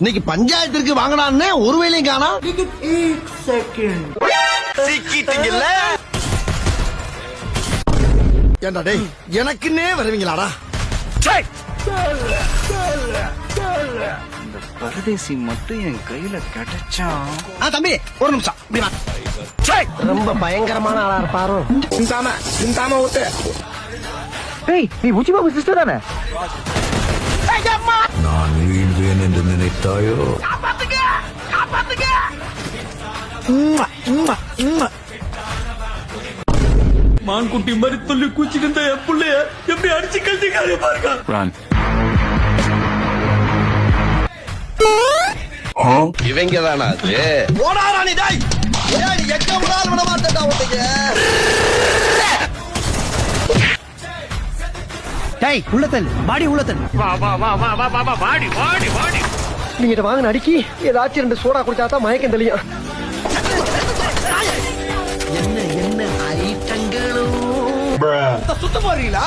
இன்னைக்கு பஞ்சாயத்திற்கு வாங்கினான்னு ஒரு வேலையும் காணா. சிக்கிட்டீங்கல்ல? ஏண்டா டேய் எனக்குன்னே வருவீங்களாடா? இந்த பரதேசி மட்டும் என் கையில கிடைச்சா ஆ தம்பி ஒரு நிமிஷம். இப்படி வா. ரொம்ப பயங்கரமான ஆளா இருப்பாரோ. சிந்தாம சிந்தாம ஊத்து. டேய் நீ உச்சி பாபு சிஸ்டர் தானே? நான் விடுவேன் என்று நினைத்தாயோ? மான்குட்டி மாதிரி துள்ளி கூச்சிட்டு இருந்த என் பிள்ளைய எப்படி அடிச்சு கட்டிக்காது பாருங்க. இவங்க தானா அது? ஓடாராணி டாய். ஏன் எக்கம் விட மாட்டேன் டேய் உள்ளத்தல் பாடி உள்ளத்தல் வா வா வா வா வா வா வாடி வாடி வாடி. நீங்கிட்ட வாங்கின அடிக்கி ஏதாச்சும் ரெண்டு சோடா குடிச்சா தான் மயக்கம் தெளியும். என்ன என்ன ஐட்டங்களோ சுத்தமா இருக்கீங்களா